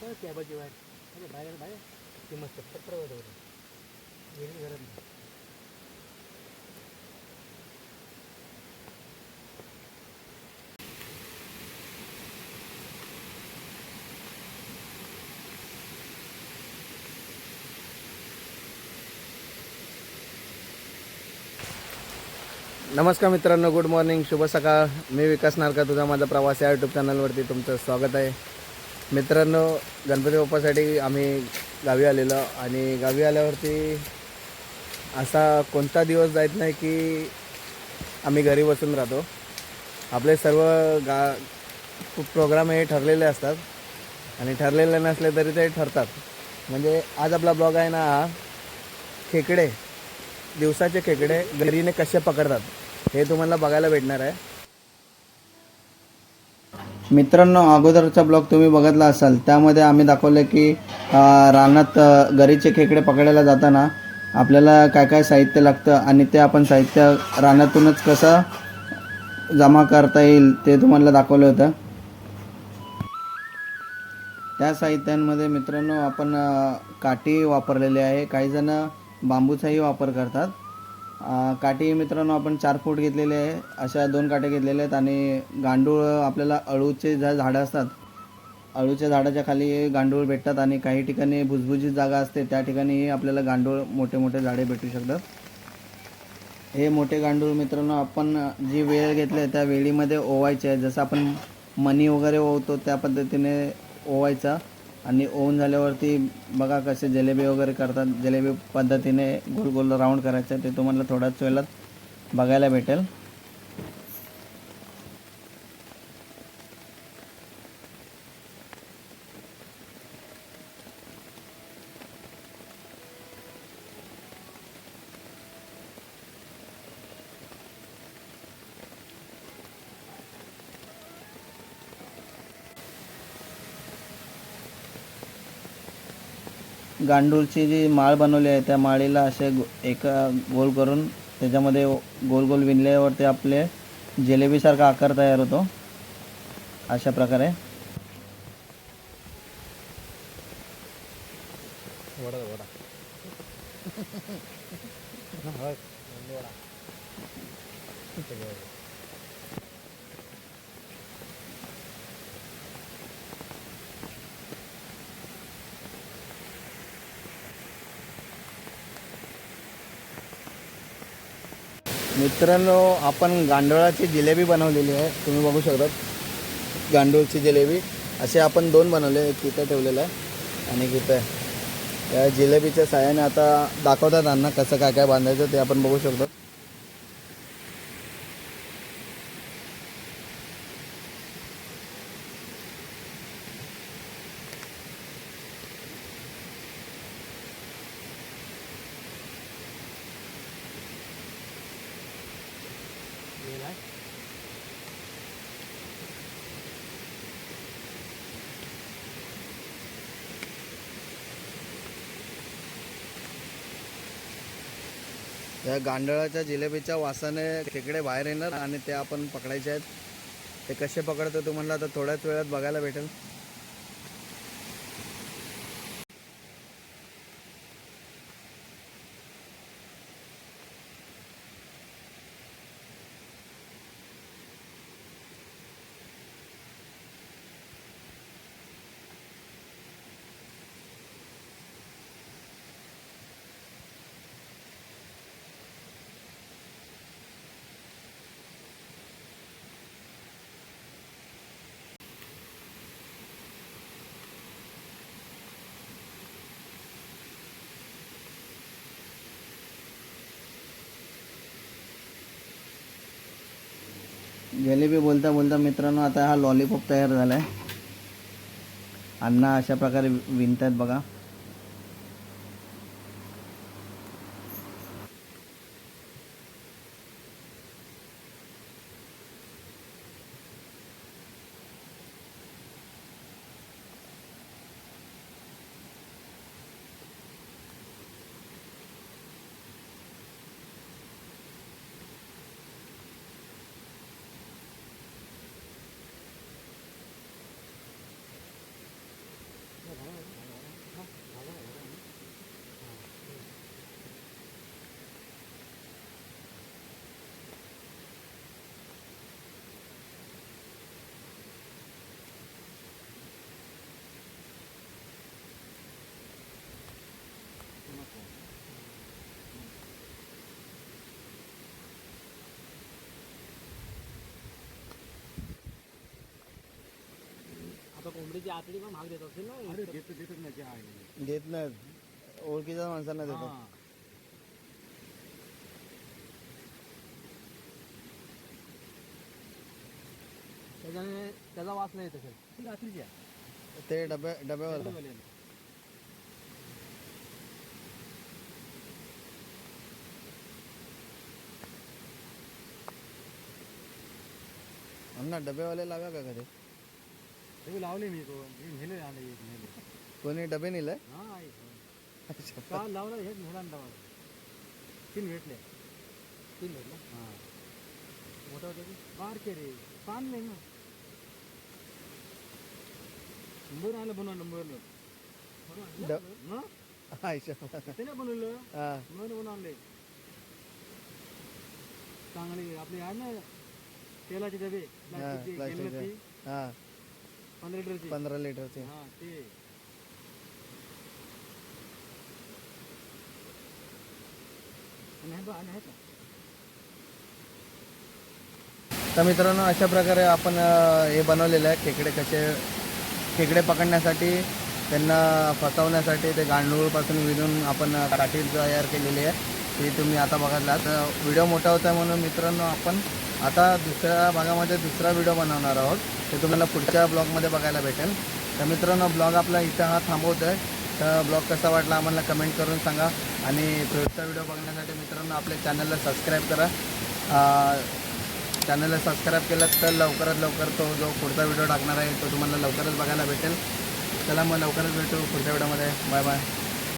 काय कॅबाची वाट अरे बाहेर बाहेर. ते मस्त पत्र वगैरे वेगळी गरज नाही. नमस्कार मित्रांनो गुड मॉर्निंग शुभ सकाळ. मी विकास नारका तुझा माझा प्रवास या यूट्यूब चॅनलवरती तुमचं स्वागत आहे. मित्रांनो गणपती बाप्पासाठी आम्ही गावी आलेलो आणि गावी आल्यावरती असा कोणता दिवस जायत नाही की आम्ही घरी बसून राहतो. आपले सर्व गा प्रोग्राम हे ठरलेले असतात आणि ठरलेले नसले तरी ते ठरतात. म्हणजे आज आपला ब्लॉग आहे ना हा खेकडे दिवसाचे खेकडे घरीने कसे पकडतात हे तुम्हाला बघायला भेटणार आहे. मित्रांनो अगोदरचा ब्लॉग तुम्ही बघितला असाल त्यामध्ये आम्ही दाखवलं की रानात गरीचे खेकडे पकडायला जाताना आपल्याला काय काय साहित्य लागतं आणि ते आपण साहित्य रानातूनच कसं जमा करता येईल ते तुम्हाला दाखवलं होतं. त्या साहित्यांमध्ये मित्रांनो आपण काठी वापरलेली आहे. काही जण बांबूचाही वापर करतात. काठी मित्रांनो आपण चार फूट घेतलेले आहे. अशा दोन काठ्या घेतलेल्या आहेत आणि गांडूळ आपल्याला अळूचे ज्या झाडं असतात अळूच्या झाडाच्या खाली गांडूळ भेटतात आणि काही ठिकाणी भुजभुजीत जागा असते त्या ठिकाणी आपल्याला गांडूळ मोठे मोठे झाडे भेटू शकतात. हे मोठे गांडूळ मित्रांनो आपण जी वेळ घेतली आहे त्या वेळीमध्ये ओवायचे आहे. जसं आपण मनी वगैरे ओवतो त्या पद्धतीने ओवायचा. आणि ओवून झाल्यावरती बघा कसे जलेबी वगैरे करतात. जलेबी पद्धतीने गोल गोल राऊंड करायचं. ते तुम्हाला थोड्याच वेळात बघायला भेटेल. गांडूळची जी माळ बनवली आहे त्या माळीला असे गो- एका गोल करून त्याच्यामध्ये गोल गोल विणल्यावरती आपले जिलेबीसारखा आकार तयार होतो. अशा प्रकारे. मित्रांनो आपण गांडोळाची जिलेबी बनवलेली आहे. तुम्ही बघू शकता गांडूळची जिलेबी. असे आपण दोन बनवले एक तिथं ठेवलेलं आहे आणि एक आहे. या जिलेबीच्या साह्याने आता दाखवतात त्यांना कसं काय काय बांधायचं ते आपण बघू शकतो या गांडळाच्या जिलेबीच्या वासाने खेकडे बाहेर येणार आणि ते आपण पकडायचे आहेत. ते कसे पकडतो तुम्हाला आता थोड्याच वेळात बघायला भेटेल. जिलेबी बोलता बोलता मित्रांनो आता हा लॉलीपॉप तयार झाला आहे अण्णा अशा प्रकारे विणतात बघा. कोंबडीची आतडी पण महाग देत असेल ना? अरे देत देतच नाही आहे. देत नाहीत ओळखीच्या माणसांना देतात त्याच्याने त्याचा वास नाही येत असेल. रात्रीची आहे. ते डब्या डब्यावर. अण्णा डब्यावाले लाव्या का कधी ते लावले मी नेले एक नेले. कोणी डबे नेलंय हा लावला हेच मुलांना लावला तीन भेटले. तीन भेटले? हां. मोठा होता की बारके रे पान नाही ना. नंबर आलं बनवा ते नाही बनवलं. म्हणून चांगले आपले आहे ना तेलाचे डबे प्लास्टिकचे हा. पंधरा लिटरचे पंधरा लिटरचे हा ते. आणि हे बघ, आणि का? तर मित्रांनो अशा प्रकारे आपण अ, हे बनवलेलं आहे. खेकडे कसे खेकडे पकडण्यासाठी त्यांना फसवण्यासाठी ते गांडूळपासून विणून आपण काठी तयार केलेली आहे. ती तुम्ही आता बघायला. तर व्हिडिओ मोठा होता म्हणून मित्रांनो आपण आता दुसऱ्या भागामध्ये दुसरा व्हिडिओ बनवणार आहोत. ते तुम्हाला पुढच्या ब्लॉगमध्ये बघायला भेटेल. तर मित्रांनो ब्लॉग आपला इथं हा थांबवतो आहे तर ब्लॉग कसा वाटला आम्हाला कमेंट करून सांगा. आणि पुढचा व्हिडिओ बघण्यासाठी मित्रांनो आपल्या चॅनलला सबस्क्राईब करा. चॅनलला सबस्क्राईब केलं तर लवकरात लवकर तो जो पुढचा व्हिडिओ टाकणार आहे तो तुम्हाला लवकरच बघायला भेटेल. चला मग लवकरच भेटू पुढच्या व्हिडिओमध्ये बाय बाय